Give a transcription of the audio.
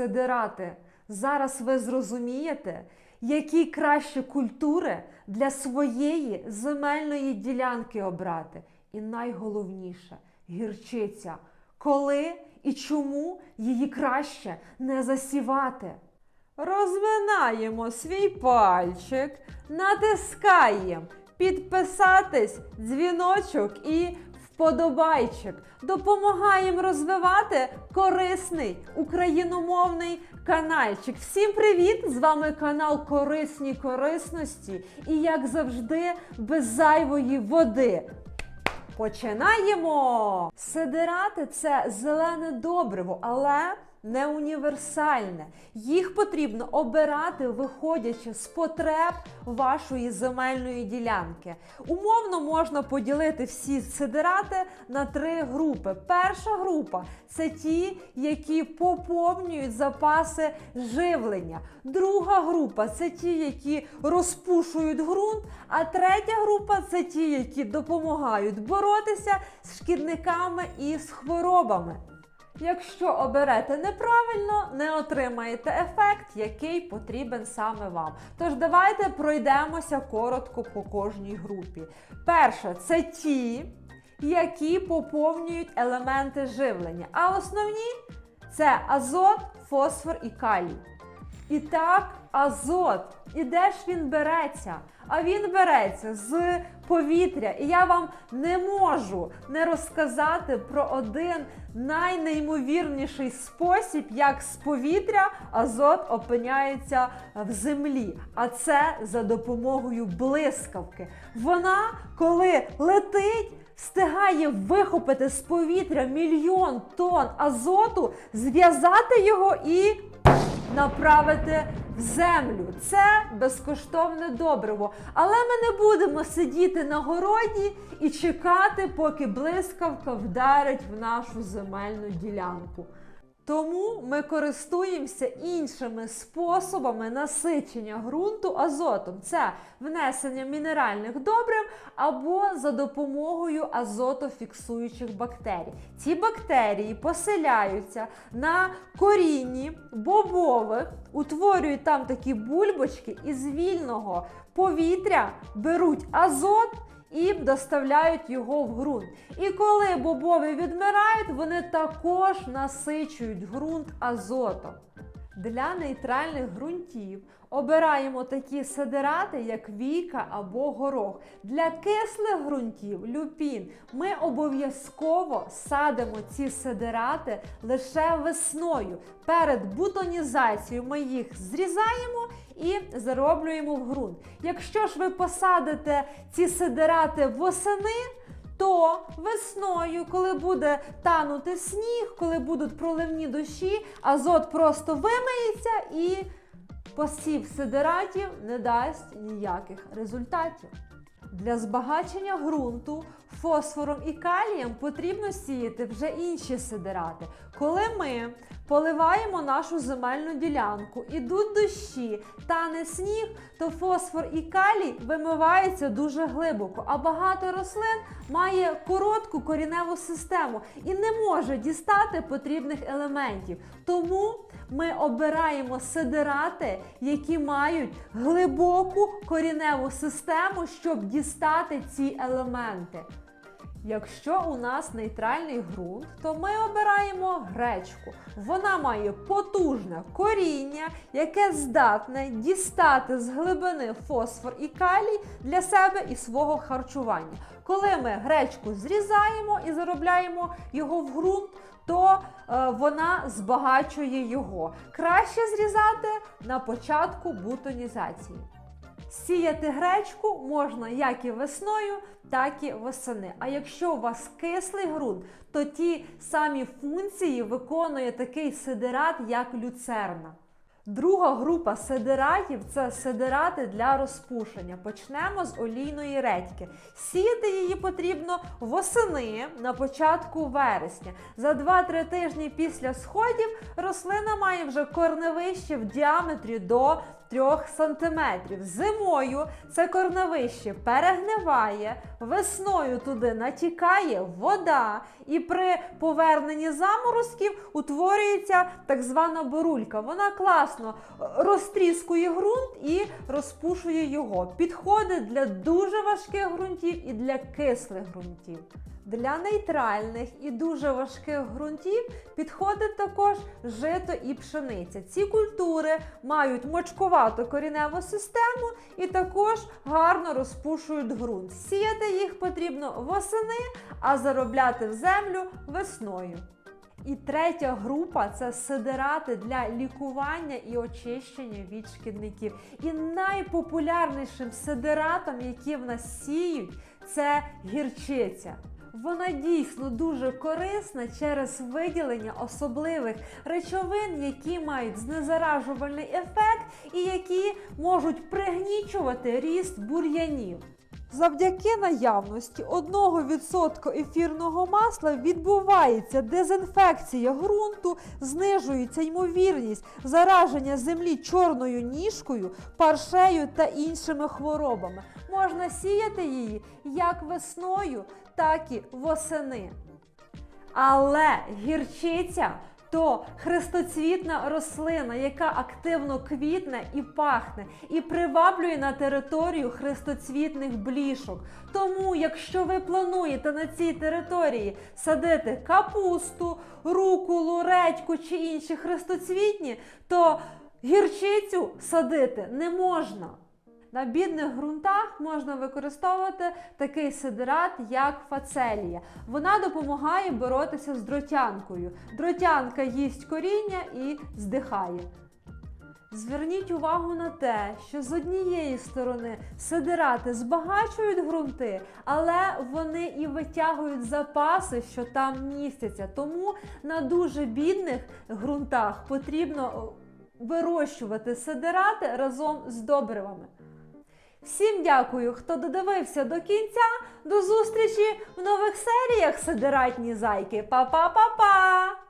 Сидирати, зараз ви зрозумієте, які краще культури для своєї земельної ділянки обрати. І найголовніше гірчиця. Коли і чому її краще не засівати? Розминаємо свій пальчик, натискаємо підписатись, дзвіночок і вподобайчик. Допомагаємо розвивати корисний україномовний каналчик. Всім привіт! З вами канал Корисні корисності. І як завжди, без зайвої води. Починаємо! Сидирати це зелене добриво, але не універсальне. Їх потрібно обирати, виходячи з потреб вашої земельної ділянки. Умовно можна поділити всі сидирати на три групи. Перша група це ті, які поповнюють запаси живлення. Друга група це ті, які розпушують ґрунт. А третя група це ті, які допомагають боротися з шкідниками і з хворобами. Якщо оберете неправильно, не отримаєте ефект, який потрібен саме вам. Тож давайте пройдемося коротко по кожній групі. Перше, це ті, які поповнюють елементи живлення. А основні це азот, фосфор і калій. І так, азот. І де ж він береться? А він береться з повітря. І я вам не можу не розказати про один найнеймовірніший спосіб, як з повітря азот опиняється в землі. А це за допомогою блискавки. Вона, коли летить, встигає вихопити з повітря мільйон тонн азоту, зв'язати його і направити землю. Це безкоштовне добриво. Але ми не будемо сидіти на городі і чекати, поки блискавка вдарить в нашу земельну ділянку. Тому ми користуємося іншими способами насичення ґрунту азотом. Це внесення мінеральних добрив або за допомогою азотофіксуючих бактерій. Ці бактерії поселяються на корінні бобових, утворюють там такі бульбочки і з вільного повітря беруть азот і доставляють його в ґрунт. І коли бобові відмирають, вони також насичують ґрунт азотом. Для нейтральних ґрунтів обираємо такі сидирати, як віка або горох. Для кислих ґрунтів люпін ми обов'язково садимо ці сидирати лише весною. Перед бутонізацією ми їх зрізаємо і зароблюємо в ґрунт. Якщо ж ви посадите ці сидирати восени, то весною, коли буде танути сніг, коли будуть проливні дощі, азот просто вимиється і посів сидератів не дасть ніяких результатів. Для збагачення ґрунту фосфором і калієм потрібно сіяти вже інші сидирати. Коли ми поливаємо нашу земельну ділянку, ідуть дощі, тане сніг, то фосфор і калій вимиваються дуже глибоко, а багато рослин має коротку коріневу систему і не може дістати потрібних елементів. Тому ми обираємо сидирати, які мають глибоку коріневу систему, щоб дістати ці елементи. Якщо у нас нейтральний ґрунт, то ми обираємо гречку. Вона має потужне коріння, яке здатне дістати з глибини фосфор і калій для себе і свого харчування. Коли ми гречку зрізаємо і заробляємо його в ґрунт, то е, вона збагачує його. Краще зрізати на початку бутонізації. Сіяти гречку можна як і весною, так і восени. А якщо у вас кислий ґрунт, то ті самі функції виконує такий сидират, як люцерна. Друга група сидератів це сидерати для розпушення. Почнемо з олійної редьки. Сіяти її потрібно восени на початку вересня. За 2-3 тижні після сходів рослина має вже корневище в діаметрі до 3 см. Зимою це корневище перегниває, весною туди натікає вода, і при поверненні заморозків утворюється так звана бурулька. Вона класно е, розтріскує ґрунт і розпушує його. Підходить для дуже важких ґрунтів і для кислих ґрунтів. Для нейтральних і дуже важких ґрунтів підходить також жито і пшениця. Ці культури мають мочковату коріневу систему і також гарно розпушують ґрунт. Сіяти їх потрібно восени, а заробляти в землю весною. І третя група це сидерати для лікування і очищення від шкідників. І найпопулярнішим сидератом, які в нас сіють, це гірчиця. Вона дійсно дуже корисна через виділення особливих речовин, які мають знезаражувальний ефект і які можуть пригнічувати ріст бур'янів. Завдяки наявності 1% ефірного масла відбувається дезінфекція ґрунту, знижується ймовірність зараження землі чорною ніжкою, паршею та іншими хворобами. Можна сіяти її як весною, так і восени. Але гірчиця то хрестоцвітна рослина, яка активно квітне і пахне, і приваблює на територію хрестоцвітних блішок. Тому, якщо ви плануєте на цій території садити капусту, рукулу, редьку чи інші хрестоцвітні, то гірчицю садити не можна. На бідних ґрунтах можна використовувати такий сидерат, як фацелія. Вона допомагає боротися з дротянкою. Дротянка їсть коріння і здихає. Зверніть увагу на те, що з однієї сторони сидерати збагачують ґрунти, але вони і витягують запаси, що там містяться. Тому на дуже бідних ґрунтах потрібно вирощувати сидерати разом з добривами. Всім дякую, хто додивився до кінця. До зустрічі в нових серіях Сидератні зайки. Па-па-па-па!